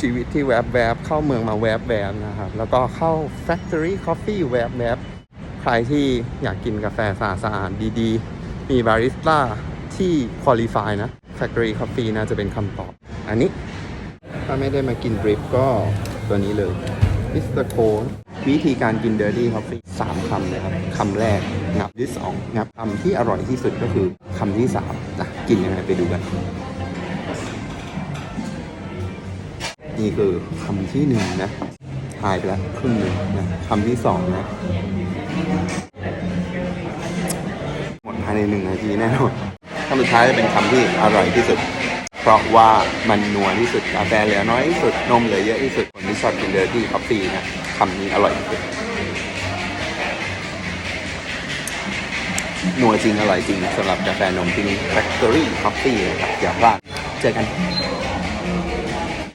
ชีวิตที่แวบแวบๆเข้าเมืองมาแวบแวบๆนะครับ แล้วก็เข้า Factory Coffee แวบแวบๆใครที่อยากกินกาแฟสะอาดดีๆ มีบาริสต้าที่คุริฟายนะ Factory Coffee น่าจะเป็นคำตอบ อันนี้ ถ้าไม่ได้มากินดริปก็ตัวนี้เลยมิสเตอร์โควิธีการกิน Dirty Coffee สามคำเลยครับคำแรกงับดิสอองงับคำที่อร่อยที่สุดก็คือคำที่สามนะกินยังไงไปดูกัน นี่คือคำที่หนึ่งนะหายไปแล้วครึ่งหนึ่งนะคำที่สองนะ หมดภายในหนึ่งนาทีแน่นอนคำสุดท้ายจะเป็นคำที่อร่อยที่สุด เพราะว่ามันนัวที่สุดกาแฟเหลือน้อยที่สุด นมเหลือเยอะที่สุดคนที่ชอบกินเดอร์ที่คอฟฟี่นะคำนี้อร่อยที่สุดนัวจริงอร่อยจริงสำหรับกาแฟนมที่นี่ Factory Coffee นะครับอย่าพลาดเจอกัน